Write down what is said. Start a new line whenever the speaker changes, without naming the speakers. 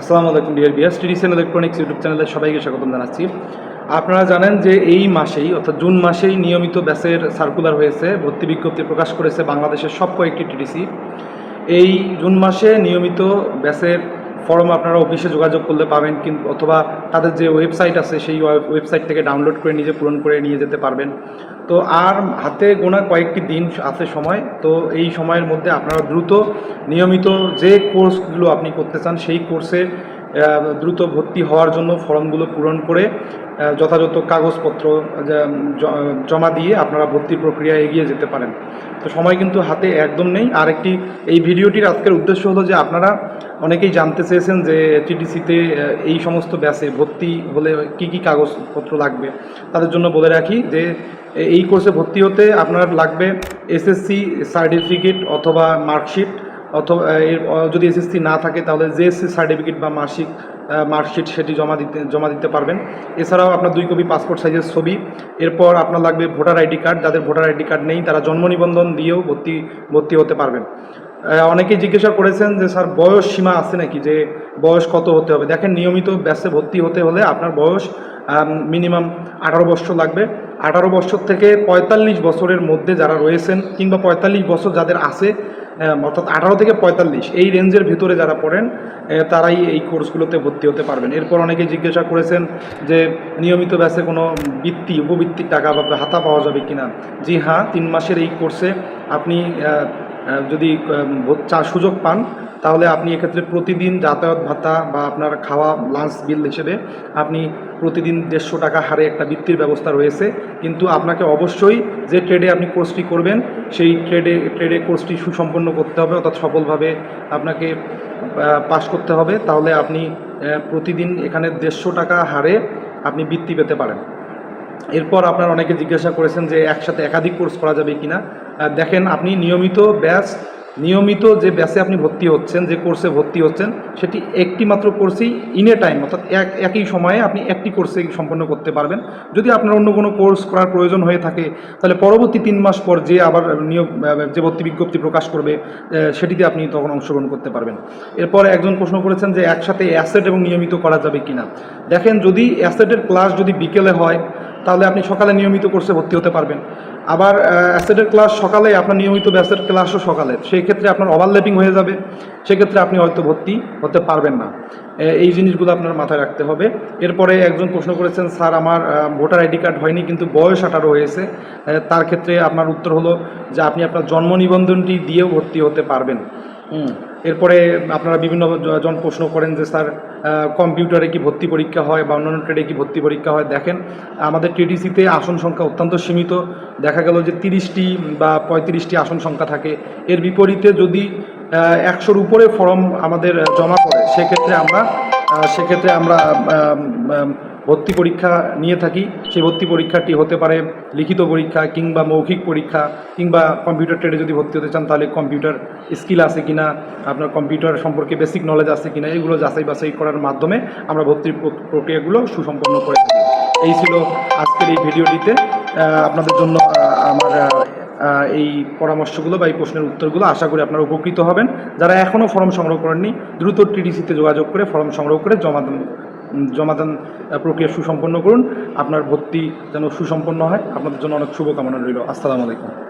আসসালামু আলাইকুম, ডিয়ার বিয়াস টিডিসিয়ান ইলেকট্রনিক্স ইউটিউব চ্যানেলে সবাইকে স্বাগতম জানাচ্ছি। আপনারা জানেন যে এই মাসেই, অর্থাৎ জুন মাসেই নিয়মিত ব্যাসের সার্কুলার হয়েছে, ভর্তি বিজ্ঞপ্তি প্রকাশ করেছে বাংলাদেশের সব কয়েকটি টিডিসি এই জুন মাসে নিয়মিত ব্যাসের ফর্ম আপনারা অফিসে যোগাযোগ করলে পাবেন কিন্তু অথবা তাদের যে ওয়েবসাইট আছে, সেই ওয়েবসাইট থেকে ডাউনলোড করে নিজে পূরণ করে নিয়ে যেতে পারবেন। তো আর হাতে গোনা কয়েকটি দিন আছে সময়, তো এই সময়ের মধ্যে আপনারা দ্রুত নিয়মিত যে কোর্সগুলো আপনি করতে চান, সেই কোর্সে দ্রুত ভর্তি হওয়ার জন্য ফর্মগুলো পূরণ করে যথাযথ কাগজপত্র জমা দিয়ে আপনারা ভর্তির প্রক্রিয়া এগিয়ে যেতে পারেন। তো সময় কিন্তু হাতে একদম নেই। আর একটি এই ভিডিওটির আজকের উদ্দেশ্য হলো যে আপনারা অনেকেই জানতে চেয়েছেন যে টিডিসিতে এই সমস্ত ব্যাসে ভর্তি হলে কি কি কাগজপত্র লাগবে। তাদের জন্য বলে রাখি যে, এই কোর্সে ভর্তি হতে আপনার লাগবে এসএসসি সার্টিফিকেট অথবা মার্কশিট অথবা যদি এসএসসি না থাকে, তাহলে জেএসসি সার্টিফিকেট বা মাসিক মার্কশিট সেটি জমা দিতে জমা দিতে পারবেন। এছাড়াও আপনার দুই কপি পাসপোর্ট সাইজের ছবি। এরপর আপনার লাগবে ভোটার আইডি কার্ড যাদের ভোটার আইডি কার্ড নেই, তারা জন্ম নিবন্ধন দিয়েও ভর্তি ভর্তি হতে পারবেন। অনেকেই জিজ্ঞাসা করেছেন যে, স্যার, বয়স সীমা আছে নাকি? যে বয়স কত হতে হবে? দেখেন, নিয়মিত ব্যাসে ভর্তি হতে হলে আপনার বয়স মিনিমাম আঠারো বছর লাগবে। আঠারো বছর থেকে পঁয়তাল্লিশ বছরের মধ্যে যারা রয়েছেন কিংবা পঁয়তাল্লিশ বছর যাদের আছে অর্থাৎ আঠারো থেকে পঁয়তাল্লিশ, এই রেঞ্জের ভিতরে যারা পড়েন তারাই এই কোর্সগুলোতে ভর্তি হতে পারবেন। এরপর অনেকে জিজ্ঞাসা করেছেন যে, নিয়মিত ব্যাসে কোনো বৃত্তি উপবৃত্তির টাকা বা হাতা পাওয়া যাবে কিনা? জি হ্যাঁ তিন মাসের এই কোর্সে আপনি যদি সুযোগ পান তাহলে আপনি এক্ষেত্রে প্রতিদিন যাতায়াত ভাতা বা আপনার খাওয়া লাঞ্চ বিল হিসেবে আপনি প্রতিদিন দেড়শো টাকা হারে একটা বৃত্তির ব্যবস্থা রয়েছে। কিন্তু আপনাকে অবশ্যই যে ট্রেডে আপনি কোর্সটি করবেন, সেই ট্রেডে ট্রেডে কোর্সটি সুসম্পন্ন করতে হবে, অর্থাৎ সফলভাবে আপনাকে পাশ করতে হবে। তাহলে আপনি প্রতিদিন এখানে দেড়শো টাকা হারে আপনি বৃত্তি পেতে পারেন। এরপর আপনার অনেকে জিজ্ঞাসা করেছেন যে একসাথে একাধিক কোর্স করা যাবে কিনা। দেখেন, আপনি নিয়মিত ব্যাচ নিয়মিত যে ব্যাচে আপনি ভর্তি হচ্ছেন, যে কোর্সে ভর্তি হচ্ছেন, সেটি একটি মাত্র কোর্সেই ইন এ টাইম অর্থাৎ এক, একই সময়ে আপনি একটি কোর্সে সম্পন্ন করতে পারবেন। যদি আপনার অন্য কোনো কোর্স করার প্রয়োজন হয়ে থাকে, তাহলে পরবর্তী তিন মাস পর যে আবার নিয়োগ যে ভর্তি বিজ্ঞপ্তি প্রকাশ করবে সেটিতে আপনি তখন অংশগ্রহণ করতে পারবেন। এরপর একজন প্রশ্ন করেছেন যে একসাথে অ্যাসেট এবং নিয়মিত করা যাবে কিনা। দেখেন যদি অ্যাসেটের ক্লাস যদি বিকেলে হয় তাহলে আপনি সকালে নিয়মিত কোর্সে ভর্তি হতে পারবেন। আবার অ্যাসেটের ক্লাস সকালে আপনার নিয়মিত ব্যাসের ক্লাসও সকালে। সেই ক্ষেত্রে আপনার ওভারল্যাপিং হয়ে যাবে। সেক্ষেত্রে আপনি হয়তো ভর্তি হতে পারবেন না। এই জিনিসগুলো আপনার মাথায় রাখতে হবে। এরপরে একজন প্রশ্ন করেছেন, স্যার, আমার ভোটার আইডি কার্ড হয়নি, কিন্তু বয়স আঠারো হয়েছে। তার ক্ষেত্রে আপনার উত্তর হলো যে আপনি আপনার জন্ম নিবন্ধনটি দিয়েও ভর্তি হতে পারবেন। এরপরে আপনারা বিভিন্ন জন প্রশ্ন করেন যে, স্যার কম্পিউটারে কি ভর্তি পরীক্ষা হয় বা অন্যান্য ট্রেডে কি ভর্তি পরীক্ষা হয়? দেখেন, আমাদের টিডিসিতে আসন সংখ্যা অত্যন্ত সীমিত। দেখা গেল যে, তিরিশটি বা পঁয়ত্রিশটি আসন সংখ্যা থাকে। এর বিপরীতে যদি একশোর উপরে ফর্ম আমাদের জমা পড়ে সেক্ষেত্রে আমরা সেক্ষেত্রে আমরা ভর্তি পরীক্ষা নিয়ে থাকি। সেই ভর্তি পরীক্ষাটি হতে পারে লিখিত পরীক্ষা কিংবা মৌখিক পরীক্ষা কিংবা কম্পিউটার ট্রেডে যদি ভর্তি হতে চান, তাহলে কম্পিউটার স্কিল আছে কি না আপনার কম্পিউটার সম্পর্কে বেসিক নলেজ আছে কিনা, এগুলো যাচাই বাছাই করার মাধ্যমে আমরা ভর্তির প্রক্রিয়াগুলো সুসম্পন্ন করে থাকি। এই ছিল আজকের এই ভিডিওটিতে। আপনাদের জন্য আমার এই পরামর্শগুলো বা এই প্রশ্নের উত্তরগুলো আশা করি আপনারা উপকৃত হবেন। যারা এখনও ফর্ম সংগ্রহ করেননি, দ্রুত টিডিসিতে যোগাযোগ করে ফর্ম সংগ্রহ করে জমা দেন। জমাদান দেন প্রক্রিয়া সুসম্পন্ন করুন। আপনার ভর্তি যেন সুসম্পন্ন হয়। আপনাদের জন্য অনেক শুভকামনা রইল। আসসালামু আলাইকুম।